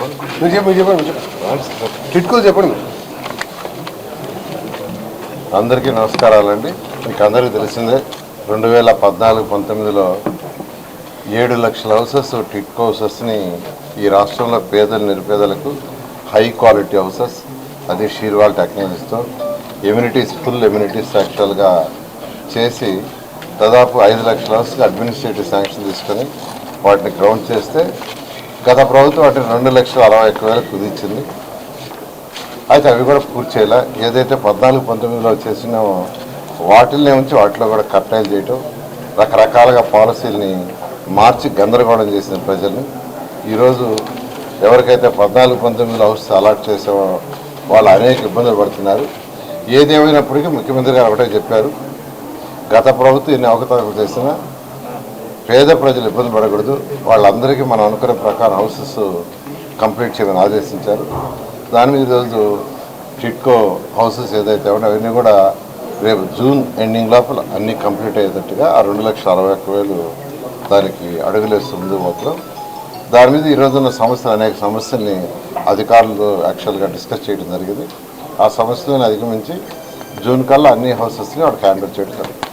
మీరు చెప్పండి చెప్పండి చెప్పండి. చెప్పండి. అందరికీ నమస్కారాలండి. మీకు అందరికీ తెలిసిందే రెండు వేల పద్నాలుగు పంతొమ్మిదిలో ఏడు లక్షల హౌసెస్ టిట్కో హౌసెస్ని ఈ రాష్ట్రంలో పేదల నిరుపేదలకు హై క్వాలిటీ హౌసెస్ అది షీర్వాల్ టెక్నాలజీతో ఎమ్యూనిటీస్ ఫుల్ ఎమ్యూనిటీస్ యాక్చువల్గా చేసి దాదాపు ఐదు లక్షల హౌస్కి అడ్మినిస్ట్రేటివ్ శాంక్షన్ తీసుకొని వాటిని గ్రౌండ్ చేస్తే గత ప్రభుత్వం అంటే రెండు లక్షల అరవై ఒక్క వేలు కుదించింది అయితే అవి కూడా పూర్తి చేయాలి. ఏదైతే పద్నాలుగు పంతొమ్మిదిలో చేసినామో వాటిల్ని ఉంచి వాటిలో కూడా కట్టాయిలు చేయటం రకరకాలుగా పాలసీలని మార్చి గందరగోళం చేసిన ప్రజల్ని. ఈరోజు ఎవరికైతే పద్నాలుగు పంతొమ్మిదిలో హౌస్ అలాట్ చేసామో వాళ్ళు అనేక ఇబ్బందులు పడుతున్నారు. ఏదేమైనప్పటికీ ముఖ్యమంత్రి గారు ఒకటే చెప్పారు. గత ప్రభుత్వం ఎన్ని అవకతవకలు చేసినా పేద ప్రజలు ఇబ్బంది పడకూడదు. వాళ్ళందరికీ మనం అనుకునే ప్రకారం హౌసెస్ కంప్లీట్ చేయమని ఆదేశించారు. దాని మీద ఈరోజు టిట్కో హౌసెస్ ఏదైతే ఉన్నాయో అవన్నీ కూడా రేపు జూన్ ఎండింగ్ లోపల అన్నీ కంప్లీట్ అయ్యేటట్టుగా ఆ రెండు లక్షల అరవై ఒక్క వేలు దానికి అడుగులేస్తుంది మొత్తం దాని మీద ఈరోజు ఉన్న సమస్యలు అనేక సమస్యల్ని అధికారులు యాక్చువల్గా డిస్కస్ చేయడం జరిగింది. ఆ సమస్యలను అధిగమించి జూన్ కల్లా అన్ని హౌసెస్ని వాడికి హ్యాండిల్ చేయడం జరిగింది